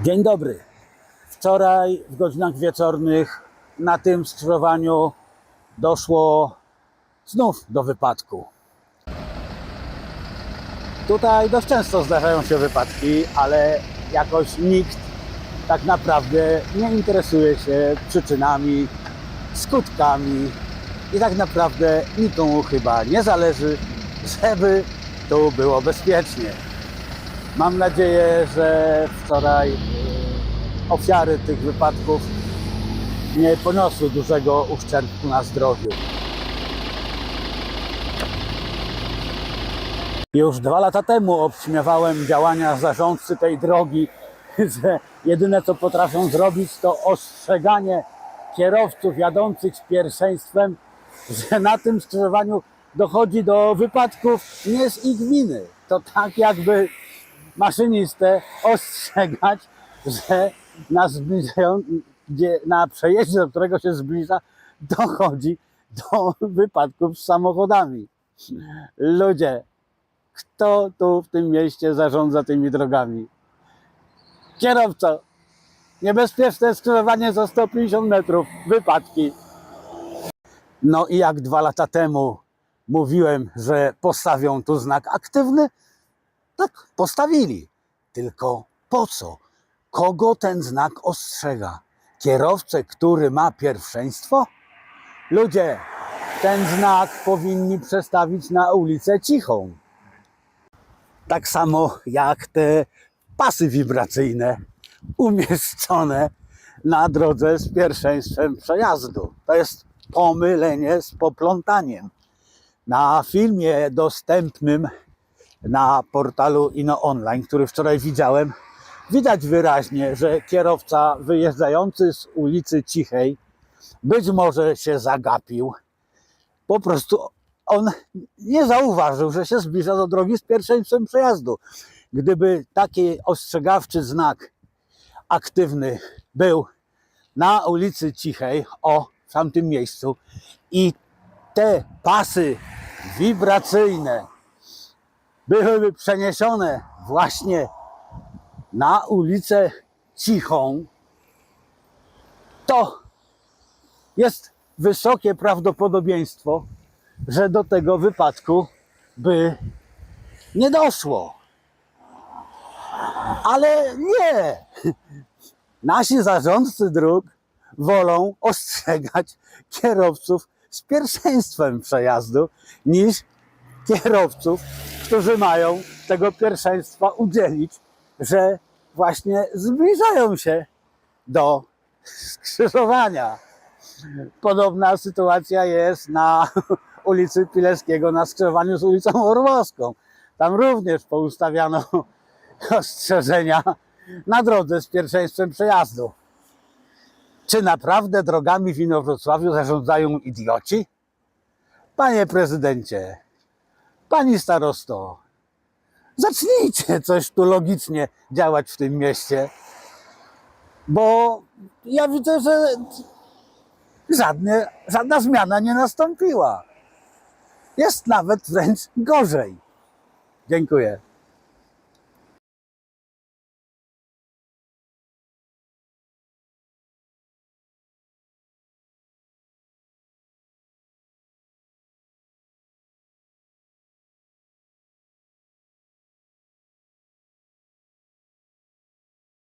Dzień dobry. Wczoraj w godzinach wieczornych na tym skrzyżowaniu doszło znów do wypadku. Tutaj dość często zdarzają się wypadki, ale jakoś nikt tak naprawdę nie interesuje się przyczynami, skutkami i tak naprawdę nikomu chyba nie zależy, żeby tu było bezpiecznie. Mam nadzieję, że wczoraj y, ofiary tych wypadków nie poniosły dużego uszczerbku na zdrowiu. Już dwa lata temu obśmiewałem działania zarządcy tej drogi, że jedyne co potrafią zrobić to ostrzeganie kierowców jadących z pierwszeństwem, że na tym skrzyżowaniu dochodzi do wypadków nie z ich winy. To tak jakby maszynistę ostrzegać, że na, zbliżają, gdzie, na przejeździe, do którego się zbliża, dochodzi do wypadków z samochodami. Ludzie, kto tu w tym mieście zarządza tymi drogami? Kierowco, niebezpieczne skrzyżowanie za 150 metrów, wypadki. No i jak dwa lata temu mówiłem, że postawią tu znak aktywny, tak, postawili. Tylko po co? Kogo ten znak ostrzega? Kierowcę, który ma pierwszeństwo? Ludzie, ten znak powinni przestawić na ulicę cichą. Tak samo jak te pasy wibracyjne umieszczone na drodze z pierwszeństwem przejazdu. To jest pomylenie z poplątaniem. Na filmie dostępnym na portalu Ino Online, który wczoraj widziałem, widać wyraźnie, że kierowca wyjeżdżający z ulicy Cichej być może się zagapił. Po prostu on nie zauważył, że się zbliża do drogi z pierwszeństwem przejazdu. Gdyby taki ostrzegawczy znak aktywny był na ulicy Cichej, o w tamtym miejscu i te pasy wibracyjne byłyby przeniesione właśnie na ulicę Cichą, to jest wysokie prawdopodobieństwo, że do tego wypadku by nie doszło. Ale nie! Nasi zarządcy dróg wolą ostrzegać kierowców z pierwszeństwem przejazdu niż kierowców, którzy mają tego pierwszeństwa udzielić, że właśnie zbliżają się do skrzyżowania. Podobna sytuacja jest na ulicy Pileckiego na skrzyżowaniu z ulicą Orłowską. Tam również poustawiano ostrzeżenia na drodze z pierwszeństwem przejazdu. Czy naprawdę drogami w Inowrocławiu zarządzają idioci? Panie prezydencie, pani starosto, zacznijcie coś tu logicznie działać w tym mieście, bo ja widzę, że żadne, żadna zmiana nie nastąpiła. Jest nawet wręcz gorzej. Dziękuję.